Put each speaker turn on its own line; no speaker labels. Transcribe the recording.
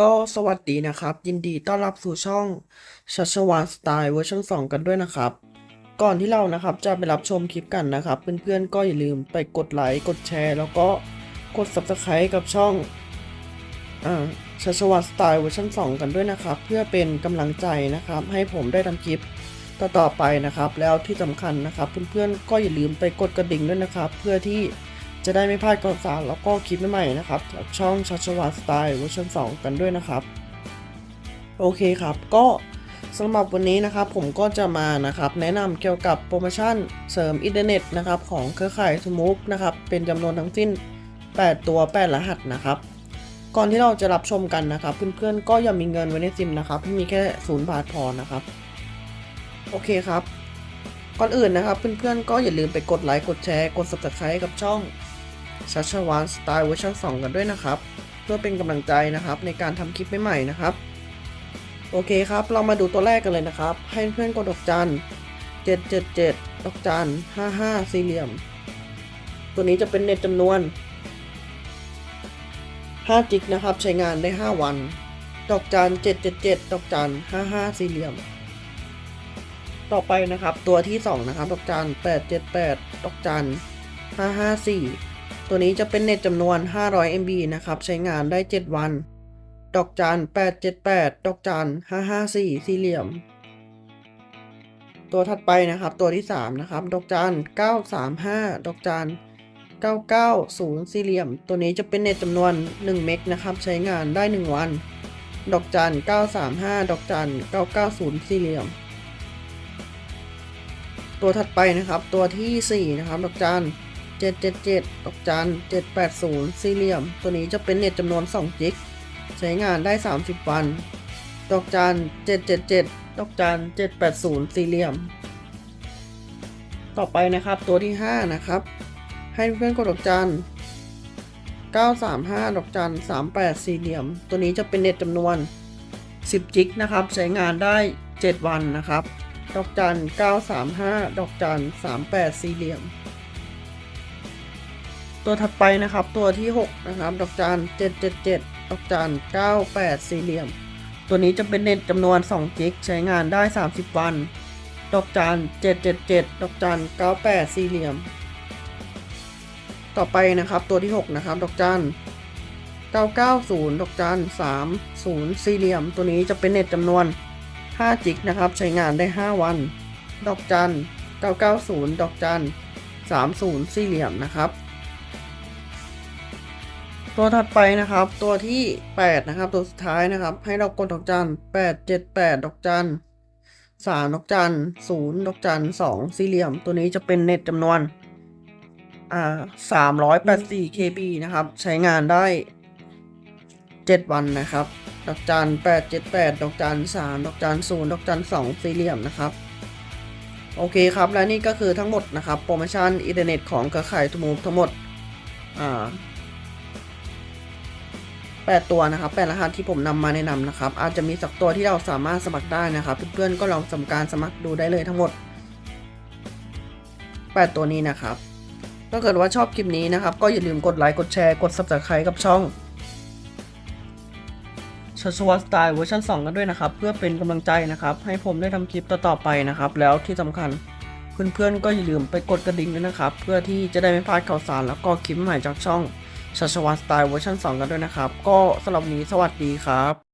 ก็สวัสดีนะครับ ยินดีต้อนรับสู่ช่องชัชวานสไตล์เวอร์ชัน2 กันด้วยนะครับ ก่อนที่เรานะครับจะไปรับชมคลิปกันนะครับ เพื่อนๆก็อย่าลืมไปกดไลค์กดแชร์ แล้วก็กด Subscribe กับช่องอ่าชัชวานสไตล์เวอร์ชัน2 กันด้วยนะครับ เพื่อเป็นกำลังใจนะครับ ให้ผมได้ทำคลิปต่อๆไปนะครับ แล้วที่สำคัญนะครับ เพื่อนๆก็อย่าลืมไปกดกระดิ่งด้วยนะครับ เพื่อที่ จะได้ไม่พลาดข่าวสารแล้วก็คลิปใหม่ๆนะครับจากช่องชัชวานสไตล์เวอร์ชัน2กันด้วยนะครับ โอเคครับก็สำหรับวันนี้นะครับผมก็จะมานะครับแนะนำเกี่ยวกับโปรโมชั่นเสริมอินเทอร์เน็ตนะครับของเครือข่ายสมูกนะครับเป็นจำนวนทั้งสิ้น 8 ตัว 8 รหัสนะครับ ก่อนที่เราจะรับชมกันนะครับ เพื่อนๆก็อย่ามีเงินไว้ในซิมนะครับให้มีแค่ศูนย์บาทพอนะครับ โอเคครับ ก่อนอื่นนะครับเพื่อนๆก็อย่าลืมไปกดไลค์กดแชร์กด subscribe กับช่อง ชัชวานสไตล์เวอร์ชัน2 กันด้วยนะครับ เพื่อเป็นกำลังใจนะครับในการทำคลิปใหม่ๆนะครับ โอเคครับ เรามาดูตัวแรกกันเลยนะครับ ให้เพื่อนกดดอกจัน777 ดอกจัน55 สี่เหลี่ยม ตัวนี้จะเป็นเน็ตจำนวน5จิกนะครับ ใช้งานได้ 5 วัน ดอกจัน777 ดอกจัน55 สี่เหลี่ยม ต่อไปนะครับ ตัวที่ 2 นะครับ ดอกจัน878 ดอกจัน554 ตัวนี้จะเป็นเน็ตจำนวน 500 MB นะครับ ใช้งานได้ 7 วัน ดอกจัน 878 ดอกจัน 554 สี่เหลี่ยม ตัวถัดไปนะครับ ตัวที่ 3 นะครับ ดอกจัน 935 ดอกจัน 990 สี่เหลี่ยม ตัวนี้จะเป็นเน็ตจำนวน 1 เมกนะครับ ใช้งานได้ 1 วัน ดอกจัน 935 ดอกจัน 990 สี่เหลี่ยม ตัวถัดไปนะครับ ตัวทีสี่4 นะครับ ดอกจัน 777ดอกจัน780 สี่เหลี่ยม ตัวนี้จะเป็นเน็ตจำนวน 2 จิก ใช้งานได้ 30 วันดอกจัน777ดอกจัน780 สี่เหลี่ยม ต่อไปนะครับตัวที่ 5 นะครับ ให้เพื่อนกดดอกจัน935 ดอกจัน38 สี่เหลี่ยม ตัวนี้จะเป็นเน็ตจำนวน 10 จิกนะครับ ใช้งานได้ 7 วันนะครับ ดอกจัน935 ดอกจัน38 สี่เหลี่ยม ตัวถัดไปนะครับตัวที่ 6 นะครับดอกจัน777ดอกจัน98 สี่เหลี่ยม ตัวนี้จะเป็นเน็ตจำนวน2จิกใช้งานได้ 30 วัน ดอกจัน777ดอกจัน98 สี่เหลี่ยม ต่อไปนะครับตัวที่ 6 นะครับดอกจัน990ดอกจัน30 สี่เหลี่ยม ตัวนี้จะเป็นเน็ตจำนวน5จิกนะครับ ใช้งานได้ 5 วัน ดอกจัน990 ดอกจัน30 สี่เหลี่ยมนะครับ ตัวถัดไปนะครับ ตัวที่ 8 นะครับ ตัวสุดท้ายนะครับ ให้เรากดดอกจัน878ดอกจัน3ดอกจัน0ดอกจัน2สี่เหลี่ยม ตัวนี้จะเป็นเน็ตจำนวนอ่า384 KB นะครับ ใช้งานได้7วันนะครับ ดอกจัน878ดอกจัน3ดอกจัน0ดอกจัน2สี่เหลี่ยมนะครับโอเคครับ และนี่ก็คือทั้งหมดนะครับ โปรโมชั่นอินเทอร์เน็ตของเครือข่ายทูมูฟทั้งหมดอ่า 8 ตัวนะครับ8รหัสที่ผมนำมาแนะนำนะครับ อาจจะมีสักตัวที่เราสามารถสมัครได้นะครับ เพื่อนๆก็ลองทำการสมัครดูได้เลยทั้งหมด 8 ตัวนี้นะครับถ้าเกิดว่าชอบคลิปนี้นะครับ ก็อย่าลืมกดไลค์กดแชร์กด subscribe กับช่องชัชวัสไตล์เวอร์ชัน2 กันด้วยนะครับ เพื่อเป็นกำลังใจนะครับ ให้ผมได้ทำคลิปต่อๆไปนะครับ แล้วที่สำคัญเพื่อนๆก็อย่าลืมไปกดกระดิ่งด้วยนะครับ เพื่อที่จะได้ไม่พลาดข่าวสารแล้วก็คลิปใหม่จากช่อง ชัชวัสไตล์เวอร์ชัน2 กันด้วยนะครับ ก็สำหรับนี้สวัสดีครับ